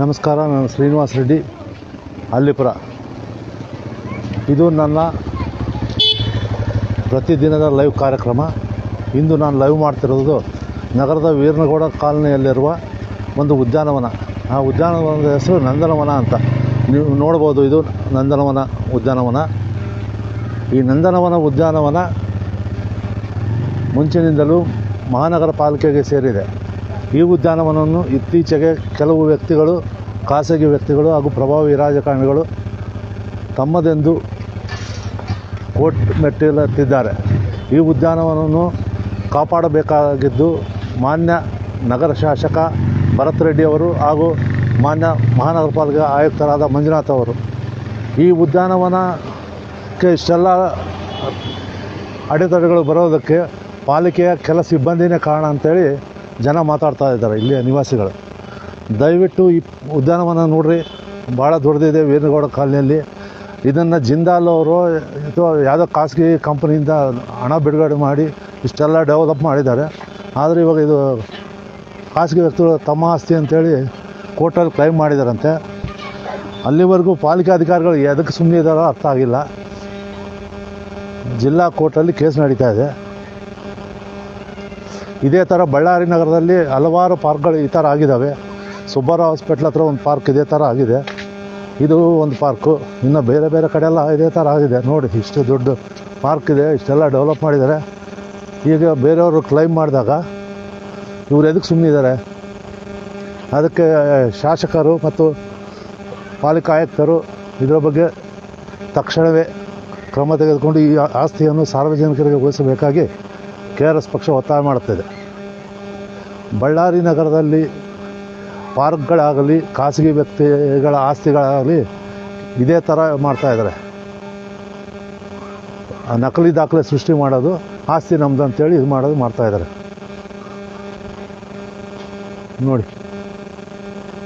ನಮಸ್ಕಾರ, ನಾನು ಶ್ರೀನಿವಾಸ್ ರೆಡ್ಡಿ, ಅಲ್ಲಿಪುರ. ಇದು ನನ್ನ ಪ್ರತಿದಿನದ ಲೈವ್ ಕಾರ್ಯಕ್ರಮ. ಇಂದು ನಾನು ಲೈವ್ ಮಾಡ್ತಿರೋದು ನಗರದ ವೀರನಗೌಡ ಕಾಲನಿಯಲ್ಲಿರುವ ಒಂದು ಉದ್ಯಾನವನ. ಆ ಉದ್ಯಾನವನದ ಹೆಸರು ನಂದನವನ ಅಂತ. ನೀವು ನೋಡ್ಬೋದು, ಇದು ನಂದನವನ ಉದ್ಯಾನವನ. ಈ ನಂದನವನ ಉದ್ಯಾನವನ ಮುಂಚಿನಿಂದಲೂ ಮಹಾನಗರ ಪಾಲಿಕೆಗೆ ಸೇರಿದೆ. ಈ ಉದ್ಯಾನವನವನ್ನು ಇತ್ತೀಚೆಗೆ ಕೆಲವು ವ್ಯಕ್ತಿಗಳು, ಖಾಸಗಿ ವ್ಯಕ್ತಿಗಳು ಹಾಗೂ ಪ್ರಭಾವಿ ರಾಜಕಾರಣಿಗಳು ತಮ್ಮದೆಂದು ಕೋಟ್ ಮೆಟ್ಟಿಲತ್ತಿದ್ದಾರೆ. ಈ ಉದ್ಯಾನವನವನ್ನು ಕಾಪಾಡಬೇಕಾಗಿದ್ದು ಮಾನ್ಯ ನಗರ ಶಾಸಕ ಭರತ್ ರೆಡ್ಡಿ ಅವರು ಹಾಗೂ ಮಾನ್ಯ ಮಹಾನಗರ ಪಾಲಿಕೆ ಆಯುಕ್ತರಾದ ಮಂಜುನಾಥ್ ಅವರು. ಈ ಉದ್ಯಾನವನಕ್ಕೆ ಇಷ್ಟೆಲ್ಲ ಅಡೆತಡೆಗಳು ಬರೋದಕ್ಕೆ ಪಾಲಿಕೆಯ ಕೆಲ ಸಿಬ್ಬಂದಿನೇ ಕಾರಣ ಅಂತೇಳಿ ಜನ ಮಾತಾಡ್ತಾ ಇದ್ದಾರೆ ಇಲ್ಲಿಯ ನಿವಾಸಿಗಳು. ದಯವಿಟ್ಟು ಈ ಉದ್ಯಾನವನ ನೋಡ್ರಿ ಭಾಳ ದೊಡ್ಡದಿದೆ ವೀರನಗೌಡ ಕಾಲನಿಯಲ್ಲಿ. ಇದನ್ನು ಜಿಂದಾಲ್ ಅವರು ಅಥವಾ ಯಾವುದೋ ಖಾಸಗಿ ಕಂಪನಿಯಿಂದ ಹಣ ಬಿಡುಗಡೆ ಮಾಡಿ ಇಷ್ಟೆಲ್ಲ ಡೆವಲಪ್ ಮಾಡಿದ್ದಾರೆ. ಆದರೆ ಇವಾಗ ಇದು ಖಾಸಗಿ ವ್ಯಕ್ತಿಗಳು ತಮ್ಮ ಆಸ್ತಿ ಅಂತೇಳಿ ಕೋರ್ಟಲ್ಲಿ ಕ್ಲೈಮ್ ಮಾಡಿದಾರಂತೆ. ಅಲ್ಲಿವರೆಗೂ ಪಾಲಿಕೆ ಅಧಿಕಾರಿಗಳು ಎದಕ್ಕೆ ಸುಮ್ಮನೆ ಇದ್ದಾರೋ ಅರ್ಥ ಆಗಿಲ್ಲ. ಜಿಲ್ಲಾ ಕೋರ್ಟಲ್ಲಿ ಕೇಸ್ ನಡೀತಾ ಇದೆ. ಇದೇ ಥರ ಬಳ್ಳಾರಿ ನಗರದಲ್ಲಿ ಹಲವಾರು ಪಾರ್ಕ್ಗಳು ಈ ಥರ ಆಗಿದ್ದಾವೆ ಸುಬ್ಬಾರಾವ್ ಹಾಸ್ಪಿಟ್ಲ್ ಹತ್ರ ಒಂದು ಪಾರ್ಕ್ ಇದೇ ಥರ ಆಗಿದೆ. ಇದು ಒಂದು ಪಾರ್ಕು. ಇನ್ನು ಬೇರೆ ಬೇರೆ ಕಡೆ ಎಲ್ಲ ಇದೇ ಥರ ಆಗಿದೆ. ನೋಡಿ, ಇಷ್ಟು ದೊಡ್ಡ ಪಾರ್ಕ್ ಇದೆ. ಇಷ್ಟೆಲ್ಲ ಡೆವಲಪ್ ಮಾಡಿದ್ದಾರೆ. ಈಗ ಬೇರೆಯವರು ಕ್ಲೈಮ್ ಮಾಡಿದಾಗ ಇವ್ರು ಎದಕ್ಕೆ ಸುಮ್ಮನಿದ್ದಾರೆ ಅದಕ್ಕೆ ಶಾಸಕರು ಮತ್ತು ಪಾಲಿಕೆ ಆಯುಕ್ತರು ಇದರ ಬಗ್ಗೆ ತಕ್ಷಣವೇ ಕ್ರಮ ತೆಗೆದುಕೊಂಡು ಈ ಆಸ್ತಿಯನ್ನು ಸಾರ್ವಜನಿಕರಿಗೆ ಉಳಿಸಬೇಕಾಗಿ ಕೆ ಆರ್ ಎಸ್ ಪಕ್ಷ ಒತ್ತಾಯ ಮಾಡುತ್ತಿದೆ ಬಳ್ಳಾರಿ ನಗರದಲ್ಲಿ ಪಾರ್ಕ್ಗಳಾಗಲಿ, ಖಾಸಗಿ ವ್ಯಕ್ತಿಗಳ ಆಸ್ತಿಗಳಾಗಲಿ ಇದೇ ಥರ ಮಾಡ್ತಾಯಿದ್ದಾರೆ ನಕಲಿ ದಾಖಲೆ ಸೃಷ್ಟಿ ಮಾಡೋದು, ಆಸ್ತಿ ನಮ್ದು ಅಂತೇಳಿ ಇದು ಮಾಡೋದು ಮಾಡ್ತಾ ಇದ್ದಾರೆ. ನೋಡಿ,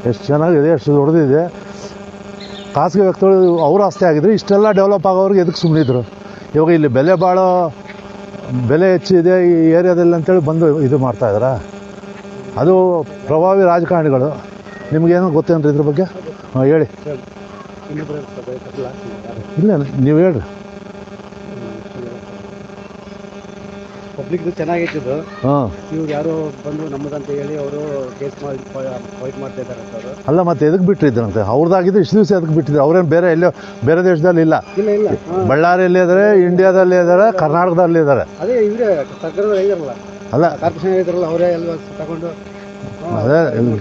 ಎಷ್ಟು ಚೆನ್ನಾಗಿದೆ, ಎಷ್ಟು ದೊಡ್ಡದಿದೆ. ಖಾಸಗಿ ವ್ಯಕ್ತಿಗಳು ಅವ್ರ ಆಸ್ತಿ ಆಗಿದ್ರೆ ಇಷ್ಟೆಲ್ಲ ಡೆವಲಪ್ ಆಗೋರಿಗೆ ಎದಕ್ಕೆ ಸುಮ್ಮನಿದ್ರು ಇವಾಗ ಇಲ್ಲಿ ಬೆಲೆ ಭಾಳ ಬೆಲೆ ಹೆಚ್ಚಿದೆ ಈ ಏರಿಯಾದಲ್ಲಿ ಅಂತೇಳಿ ಬಂದು ಇದು ಮಾಡ್ತಾ ಇದ್ದಾರಾ ಅದು ಪ್ರಭಾವಿ ರಾಜಕಾರಣಿಗಳು. ನಿಮಗೇನು ಗೊತ್ತೇನು ರೀ ಇದ್ರ ಬಗ್ಗೆ? ಹಾಂ ಹೇಳಿ. ಇಲ್ಲ ನೀವು ಹೇಳ್ರಿ. ಪಬ್ಲಿಕ್ ಚೆನ್ನಾಗೈತೆ ಇದು ಹಾಂ. ಇವ್ರು ಯಾರು ಬಂದು ನಮ್ಮದಂತ ಹೇಳಿ ಅವರು ಕೇಸ್ ಮಾಡಿ ಫೈಟ್ ಮಾಡ್ತಾ ಇದ್ದಾರೆ ಅಂತ ಅವರು. ಅಲ್ಲ ಮತ್ತೆ ಎದಕ್ಕೆ ಬಿಟ್ಟಿದ್ರಂತೆ ಅವ್ರದ್ದಾಗಿದ್ದು ಇಷ್ಟು ದಿವಸ ಎದಕ್ಕೆ ಬಿಟ್ಟಿದ್ರು? ಅವ್ರೇನು ಬೇರೆ ಎಲ್ಲೋ ಬೇರೆ ದೇಶದಲ್ಲಿ ಇಲ್ಲ. ಇಲ್ಲ ಇಲ್ಲ. ಹಾ. ಬಳ್ಳಾರಿಯಲ್ಲಿ ಇದ್ದಾರೆ ಇಂಡಿಯಾದಲ್ಲಿ ಇದ್ದಾರೆ ಕರ್ನಾಟಕದಲ್ಲಿ ಇದ್ದಾರೆ ಅದೇ ಇವರೇ ಸರ್ಕಾರದ ಇದಾರಲ್ಲ ಅಲ್ಲ. ಕಾರ್ಪೊರೇಷನ್ ಇದಾರಲ್ಲ ಅವರೇ ಎಲ್ಲ ತಗೊಂಡು. ಅದೇ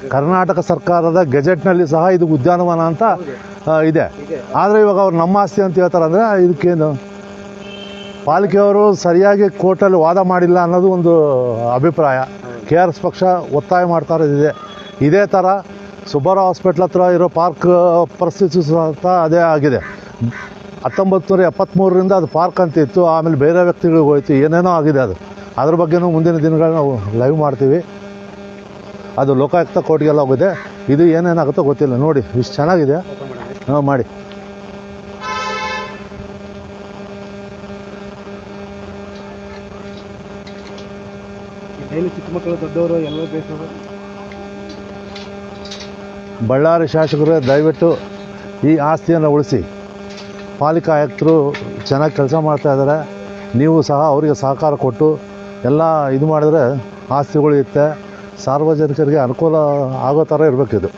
ಕರ್ನಾಟಕ ಸರ್ಕಾರದ ಗೆಜೆಟ್ನಲ್ಲಿ ಸಹ ಇದು ಉದ್ಯಾನವನ ಅಂತ ಆ, ಇದೆ. ಇದೆ ಆದರೆ ಇವಾಗ ಅವ್ರು ನಮ್ಮ ಆಸ್ತಿ ಅಂತ ಹೇಳ್ತಾರೆ ಅಂದರೆ ಇದಕ್ಕೇನು? ಪಾಲಿಕೆಯವರು ಸರಿಯಾಗಿ ಕೋರ್ಟಲ್ಲಿ ವಾದ ಮಾಡಿಲ್ಲ ಅನ್ನೋದು ಒಂದು ಅಭಿಪ್ರಾಯ. ಕೆ ಆರ್ ಎಸ್ ಪಕ್ಷ ಒತ್ತಾಯ ಮಾಡ್ತಾ ಇರೋದಿದೆ. ಇದೇ ಥರ ಸುಬ್ಬಾರಾವ್ ಹಾಸ್ಪಿಟ್ಲ್ ಹತ್ರ ಇರೋ ಪಾರ್ಕ್ ಪರಿಸ್ಥಿತಿ ಸಹ ಅದೇ ಆಗಿದೆ. ಹತ್ತೊಂಬತ್ತು ನೂರ ಎಪ್ಪತ್ತ್ಮೂರರಿಂದ ಅದು ಪಾರ್ಕ್ ಅಂತ ಇತ್ತು. ಆಮೇಲೆ ಬೇರೆ ವ್ಯಕ್ತಿಗಳಿಗೆ ಹೋಯ್ತು. ಏನೇನೋ ಆಗಿದೆ ಅದು. ಅದ್ರ ಬಗ್ಗೆನೂ ಮುಂದಿನ ದಿನಗಳು ನಾವು ಲೈವ್ ಮಾಡ್ತೀವಿ. ಅದು ಲೋಕಾಯುಕ್ತ ಕೋರ್ಟ್ಗೆಲ್ಲ ಹೋಗಿದೆ. ಇದು ಏನೇನಾಗುತ್ತೋ ಗೊತ್ತಿಲ್ಲ. ನೋಡಿ, ಇಷ್ಟು ಚೆನ್ನಾಗಿದೆ. ಹಾಂ, ಮಾಡಿ. ಡೈಲಿ ಚಿಕ್ಕ ದೊಡ್ಡವರು, ಎಲ್ಲರೂ ಬೇಸರು. ಬಳ್ಳಾರಿ ಶಾಸಕರು, ದಯವಿಟ್ಟು ಈ ಆಸ್ತಿಯನ್ನು ಉಳಿಸಿ. ಪಾಲಿಕೆ ಆಯುಕ್ತರು ಚೆನ್ನಾಗಿ ಕೆಲಸ ಮಾಡ್ತಾ ಇದ್ದಾರೆ ನೀವು ಸಹ ಅವರಿಗೆ ಸಹಕಾರ ಕೊಟ್ಟು ಎಲ್ಲ ಇದು ಮಾಡಿದ್ರೆ ಆಸ್ತಿಗಳು ಉಳಿಯುತ್ತೆ ಸಾರ್ವಜನಿಕರಿಗೆ ಅನುಕೂಲ ಆಗೋ ಥರ ಇರಬೇಕಿದು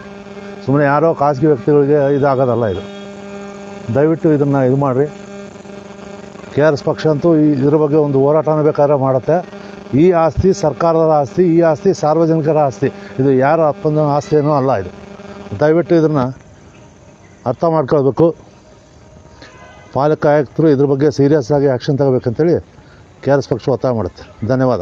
ಸುಮ್ಮನೆ ಯಾರೋ ಖಾಸಗಿ ವ್ಯಕ್ತಿಗಳಿಗೆ ಇದಾಗೋದಲ್ಲ ಇದು. ದಯವಿಟ್ಟು ಇದನ್ನು ಇದು ಮಾಡಿರಿ. ಕೆ ಆರ್ ಎಸ್ ಪಕ್ಷ ಅಂತೂ ಇದ್ರ ಬಗ್ಗೆ ಒಂದು ಹೋರಾಟನ ಬೇಕಾದ್ರೆ ಮಾಡುತ್ತೆ. ಈ ಆಸ್ತಿ ಸರ್ಕಾರದ ಆಸ್ತಿ, ಈ ಆಸ್ತಿ ಸಾರ್ವಜನಿಕರ ಆಸ್ತಿ. ಇದು ಯಾರ ಅಪ್ಪನ ಆಸ್ತಿ ಏನೂ ಅಲ್ಲ ಇದು. ದಯವಿಟ್ಟು ಇದನ್ನು ಅರ್ಥ ಮಾಡ್ಕೊಳ್ಬೇಕು. ಪಾಲಕ ಆಯುಕ್ತರು ಇದ್ರ ಬಗ್ಗೆ ಸೀರಿಯಸ್ ಆಗಿ ಆ್ಯಕ್ಷನ್ ತಗೋಬೇಕಂತೇಳಿ ಕೆ ಆರ್ ಎಸ್ ಪಕ್ಷ ಒತ್ತಾಯ ಮಾಡುತ್ತೆ. ಧನ್ಯವಾದ.